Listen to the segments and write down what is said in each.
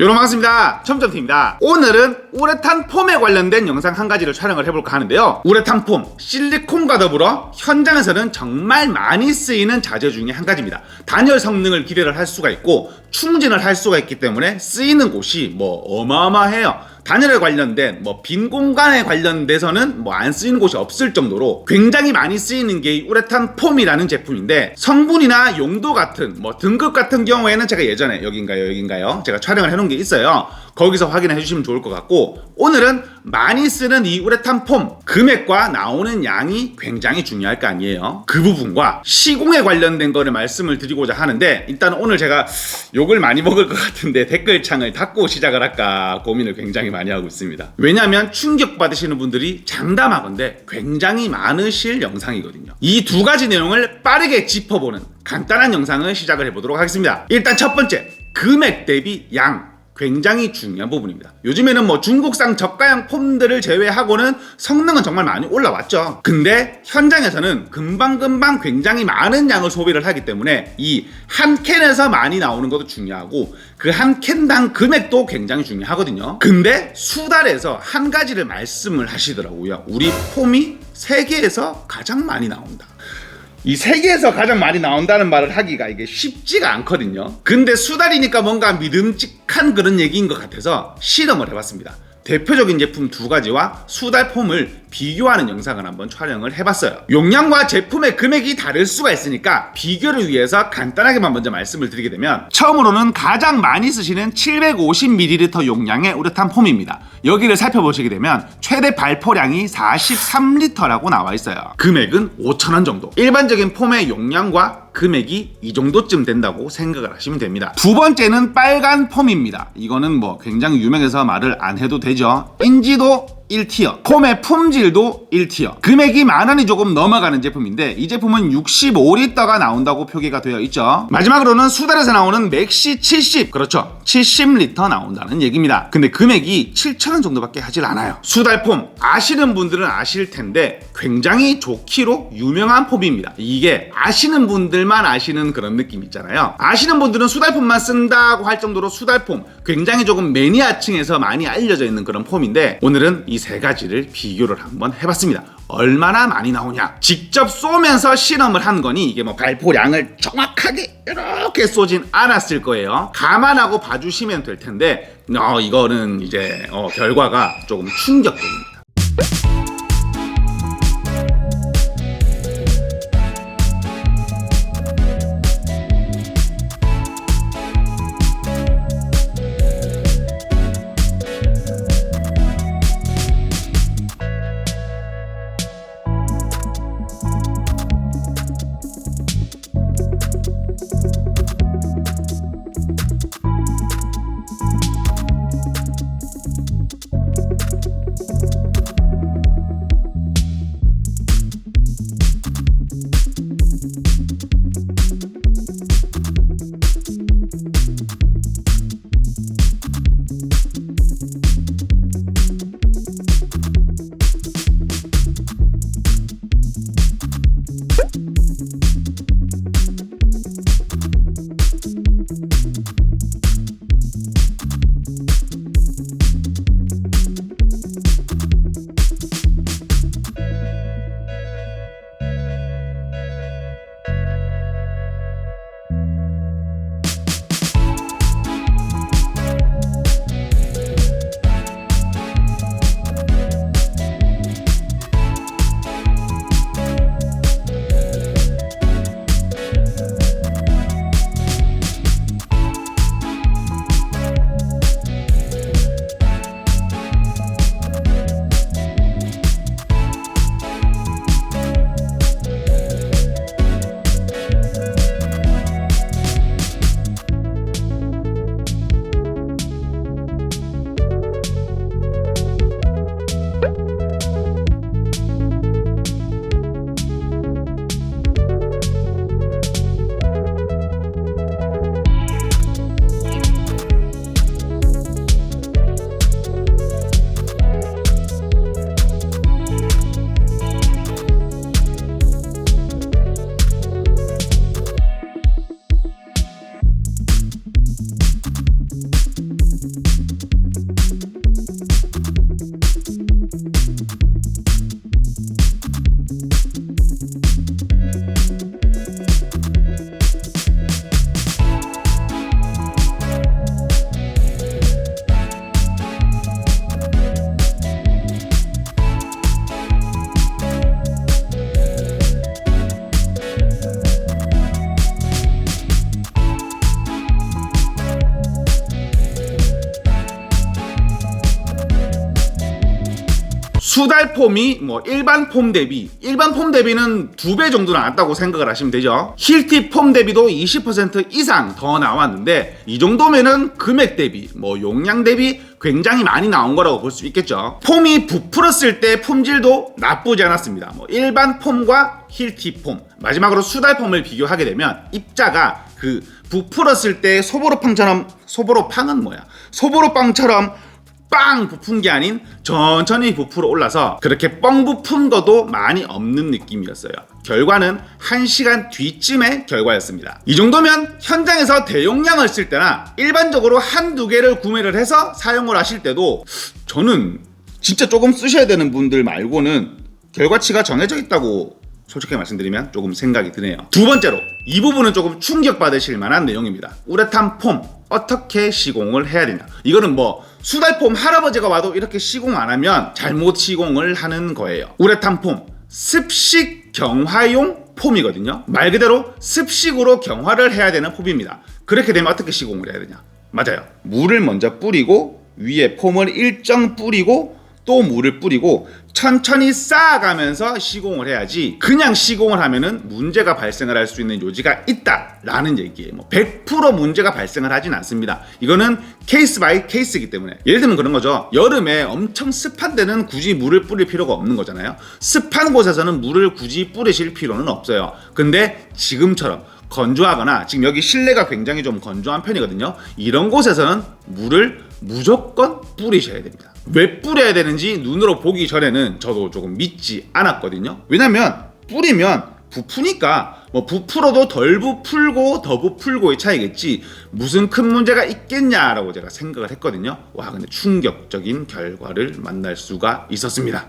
여러분 반갑습니다. 첨점팀입니다. 오늘은 우레탄 폼에 관련된 영상 한 가지를 촬영을 해볼까 하는데요. 우레탄 폼, 실리콘과 더불어 현장에서는 정말 많이 쓰이는 자재 중에 한 가지입니다. 단열 성능을 기대를 할 수가 있고 충진을 할 수가 있기 때문에 쓰이는 곳이 뭐 어마어마해요. 단열에 관련된 뭐 빈 공간에 관련돼서는 뭐 안 쓰이는 곳이 없을 정도로 굉장히 많이 쓰이는 게이 우레탄 폼이라는 제품인데 성분이나 용도 같은 뭐 등급 같은 경우에는 제가 예전에 여긴가요 여긴가요? 제가 촬영을 해놓은 게 있어요. 거기서 확인해 주시면 좋을 것 같고 오늘은 많이 쓰는 이 우레탄 폼 금액과 나오는 양이 굉장히 중요할 거 아니에요. 그 부분과 시공에 관련된 거를 말씀을 드리고자 하는데 일단 오늘 제가 욕을 많이 먹을 것 같은데 댓글창을 닫고 시작을 할까 고민을 굉장히 많이 하고 있습니다. 왜냐하면 충격 받으시는 분들이 장담하건대 굉장히 많으실 영상이거든요. 이 두 가지 내용을 빠르게 짚어보는 간단한 영상을 시작을 해보도록 하겠습니다. 일단 첫 번째 금액 대비 양 굉장히 중요한 부분입니다. 요즘에는 뭐 중국산 저가형 폼들을 제외하고는 성능은 정말 많이 올라왔죠. 근데 현장에서는 금방금방 굉장히 많은 양을 소비를 하기 때문에 이 한 캔에서 많이 나오는 것도 중요하고 그 한 캔당 금액도 굉장히 중요하거든요. 근데 수달에서 한 가지를 말씀을 하시더라고요. 우리 폼이 세계에서 가장 많이 나온다. 이 세계에서 가장 많이 나온다는 말을 하기가 이게 쉽지가 않거든요. 근데 수달이니까 뭔가 믿음직한 그런 얘기인 것 같아서 실험을 해봤습니다. 대표적인 제품 두 가지와 수달 폼을 비교하는 영상을 한번 촬영을 해봤어요. 용량과 제품의 금액이 다를 수가 있으니까 비교를 위해서 간단하게만 먼저 말씀을 드리게 되면 처음으로는 가장 많이 쓰시는 750ml 용량의 우레탄 폼입니다. 여기를 살펴보시게 되면 최대 발포량이 43리터라고 나와 있어요. 금액은 5,000원 정도. 일반적인 폼의 용량과 금액이 이 정도쯤 된다고 생각을 하시면 됩니다. 두 번째는 빨간 폼입니다. 이거는 뭐 굉장히 유명해서 말을 안 해도 되죠. 인지도 1티어. 폼의 품질도 1티어. 금액이 만 원이 조금 넘어가는 제품인데 이 제품은 65리터가 나온다고 표기가 되어 있죠. 마지막으로는 수달에서 나오는 맥시 70 그렇죠. 70리터 나온다는 얘기입니다. 근데 금액이 7천원 정도밖에 하질 않아요. 수달 폼. 아시는 분들은 아실 텐데 굉장히 좋기로 유명한 폼입니다. 이게 아시는 분들만 아시는 그런 느낌 있잖아요. 아시는 분들은 수달 폼만 쓴다고 할 정도로 수달 폼 굉장히 조금 매니아층에서 많이 알려져 있는 그런 폼인데 오늘은 이 세 가지를 비교를 한번 해봤습니다. 얼마나 많이 나오냐? 직접 쏘면서 실험을 한 거니 이게 뭐 발포량을 정확하게 이렇게 쏘진 않았을 거예요. 감안하고 봐주시면 될 텐데 어, 이거는 이제 어, 결과가 조금 충격적입니다. 수달 폼이 뭐 일반 폼 대비 일반 폼 대비는 두 배 정도 나왔다고 생각을 하시면 되죠. 힐티 폼 대비도 20% 이상 더 나왔는데 이 정도면은 금액 대비 뭐 용량 대비 굉장히 많이 나온 거라고 볼 수 있겠죠. 폼이 부풀었을 때 폼질도 나쁘지 않았습니다. 뭐 일반 폼과 힐티 폼 마지막으로 수달 폼을 비교하게 되면 입자가 그 부풀었을 때 소보로빵처럼 소보로빵은 뭐야? 소보로빵처럼 빵 부푼 게 아닌 천천히 부풀어 올라서 그렇게 뻥 부푼 것도 많이 없는 느낌이었어요. 결과는 1시간 뒤쯤의 결과였습니다. 이 정도면 현장에서 대용량을 쓸 때나 일반적으로 한두 개를 구매를 해서 사용을 하실 때도 저는 진짜 조금 쓰셔야 되는 분들 말고는 결과치가 정해져 있다고 솔직히 말씀드리면 조금 생각이 드네요. 두 번째로 이 부분은 조금 충격받으실 만한 내용입니다. 우레탄 폼 어떻게 시공을 해야 되냐. 이거는 뭐 수달폼 할아버지가 와도 이렇게 시공 안 하면 잘못 시공을 하는 거예요. 우레탄 폼 습식 경화용 폼이거든요. 말 그대로 습식으로 경화를 해야 되는 폼입니다. 그렇게 되면 어떻게 시공을 해야 되냐? 맞아요. 물을 먼저 뿌리고 위에 폼을 일정 뿌리고 또 물을 뿌리고 천천히 쌓아가면서 시공을 해야지 그냥 시공을 하면은 문제가 발생을 할 수 있는 요지가 있다라는 얘기예요. 뭐 100% 문제가 발생을 하진 않습니다. 이거는 케이스 바이 케이스이기 때문에 예를 들면 그런 거죠. 여름에 엄청 습한 데는 굳이 물을 뿌릴 필요가 없는 거잖아요. 습한 곳에서는 물을 굳이 뿌리실 필요는 없어요. 근데 지금처럼 건조하거나 지금 여기 실내가 굉장히 좀 건조한 편이거든요. 이런 곳에서는 물을 무조건 뿌리셔야 됩니다. 왜 뿌려야 되는지 눈으로 보기 전에는 저도 조금 믿지 않았거든요. 왜냐면 뿌리면 부푸니까 뭐 부풀어도 덜 부풀고 더 부풀고의 차이겠지 무슨 큰 문제가 있겠냐라고 제가 생각을 했거든요. 와 근데 충격적인 결과를 만날 수가 있었습니다.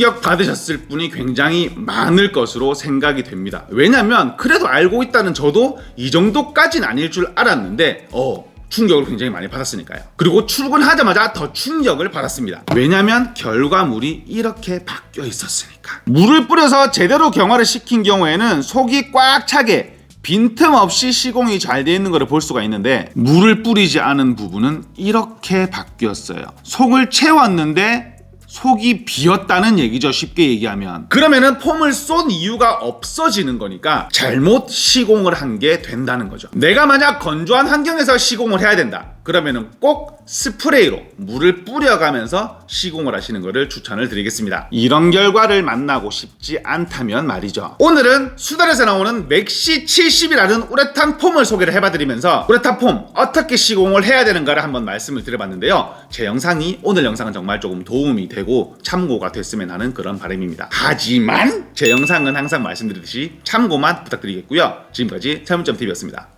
충격 받으셨을 분이 굉장히 많을 것으로 생각이 됩니다. 왜냐면 그래도 알고 있다는 저도 이 정도까진 아닐 줄 알았는데 어 충격을 굉장히 많이 받았으니까요. 그리고 출근하자마자 더 충격을 받았습니다. 왜냐면 결과물이 이렇게 바뀌어 있었으니까. 물을 뿌려서 제대로 경화를 시킨 경우에는 속이 꽉 차게 빈틈없이 시공이 잘 되어 있는 것을 볼 수가 있는데 물을 뿌리지 않은 부분은 이렇게 바뀌었어요. 속을 채웠는데 속이 비었다는 얘기죠. 쉽게 얘기하면. 그러면은 폼을 쏜 이유가 없어지는 거니까 잘못 시공을 한 게 된다는 거죠. 내가 만약 건조한 환경에서 시공을 해야 된다. 그러면은 꼭 스프레이로 물을 뿌려가면서 시공을 하시는 것을 추천을 드리겠습니다. 이런 결과를 만나고 싶지 않다면 말이죠. 오늘은 수달에서 나오는 맥시 70이라는 우레탄 폼을 소개를 해봐드리면서 우레탄 폼 어떻게 시공을 해야 되는가를 한번 말씀을 드려봤는데요. 제 영상이 오늘 영상은 정말 조금 도움이 되고 참고가 됐으면 하는 그런 바람입니다. 하지만 제 영상은 항상 말씀드리듯이 참고만 부탁드리겠고요. 지금까지 채문점TV였습니다.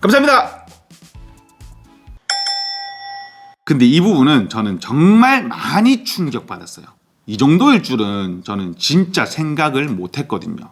감사합니다. 근데 이 부분은 저는 정말 많이 충격받았어요. 이 정도일 줄은 저는 진짜 생각을 못 했거든요.